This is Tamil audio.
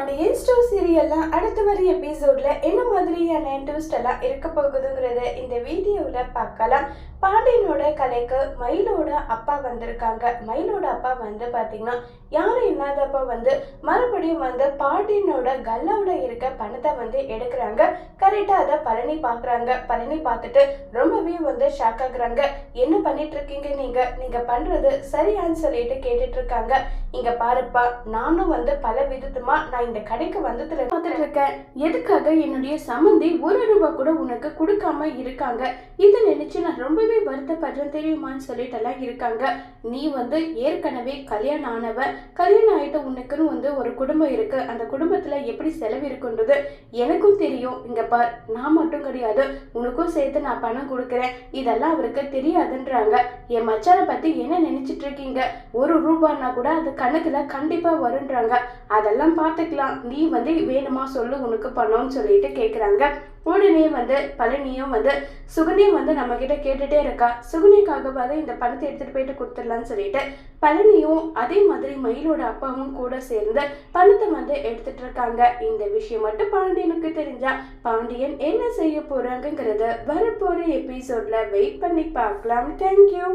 பாண்டியன் ஸ்டோர் சீரியல்ல அடுத்த வர எபிசோடில் என்ன மாதிரியான ட்விஸ்ட் எல்லாம் இருக்க போகுதுங்கிறத இந்த வீடியோல பார்க்கலாம். பாண்டியன் கலைக்கு மயிலோட அப்பா வந்திருக்காங்க. மயிலோட அப்பா வந்து பாத்தீங்கன்னா யாரும் இல்லாதப்ப வந்து மறுபடியும் வந்து பாட்டினோட கல்லாவுல இருக்க பணத்தை வந்து எடுக்கிறாங்க. கரெக்டா அதை பழனி பாக்குறாங்க. பழனி பார்த்துட்டு ரொம்பவே வந்து ஷாக் ஆகுறாங்க. என்ன பண்ணிட்டு இருக்கீங்க நீங்க? நீங்க பண்றது சரியான்னு சொல்லிட்டு கேட்டுட்டு இருக்காங்க இங்க பாருப்பா நானும் வந்து பல விதத்துமா நான் இந்த கடைக்கு வந்ததுல பார்த்துட்டு இருக்கேன் எதுக்காக என்னுடைய சம்மந்தி ஒரு ரூபா கூட உனக்கு கொடுக்காம இருக்காங்க? இதை நினைச்சு நான் ரொம்பவே வருத்தப்படுறேன் தெரியுமான்னு சொல்லிட்டு எல்லாம் இருக்காங்க. நீ வந்து ஏற்கனவே கல்யாணம் ஆனவ கல்யாணம் ஆகிட்ட உனக்குன்னு வந்து ஒரு குடும்பம் இருக்கு. அந்த குடும்பத்துல எப்படி செலவு இருக்குன்றது எனக்கும் தெரியும். இங்க பார் நான் மட்டும் கிடையாது. உனக்கும் சேர்த்து நான் பணம் கொடுக்குறேன். இதெல்லாம் அவருக்கு தெரியாதுன்றாங்க. என் மச்சானை பத்தி என்ன நினைச்சிட்டு இருக்கீங்க? ஒரு ரூபான்னா கூட அது கணக்குல கண்டிப்பா வருன்றாங்க அதெல்லாம் பார்த்துக்கலாம் நீ வந்து வேணுமா சொல்லு உனக்கு பணம்னு சொல்லிட்டு கேட்குறாங்க உடனே வந்து பழனியும் வந்து சுகுனியும் வந்து நம்ம கிட்ட கேட்டுட்டே இருக்கா. சுகனிக்காகவாது இந்த பணத்தை எடுத்துட்டு போயிட்டு கொடுத்துடலான்னு சொல்லிட்டு பழனியும் அதே மாதிரி மயிலோட அப்பாவும் கூட சேர்ந்து பணத்தை வந்து எடுத்துட்டு இருக்காங்க. இந்த விஷயம் மட்டும் பாண்டியனுக்கு தெரிஞ்சா பாண்டியன் என்ன செய்ய போறாங்கங்கிறத வரப்போற எபிசோட்ல வெயிட் பண்ணி பார்க்கலாம். தேங்க்யூ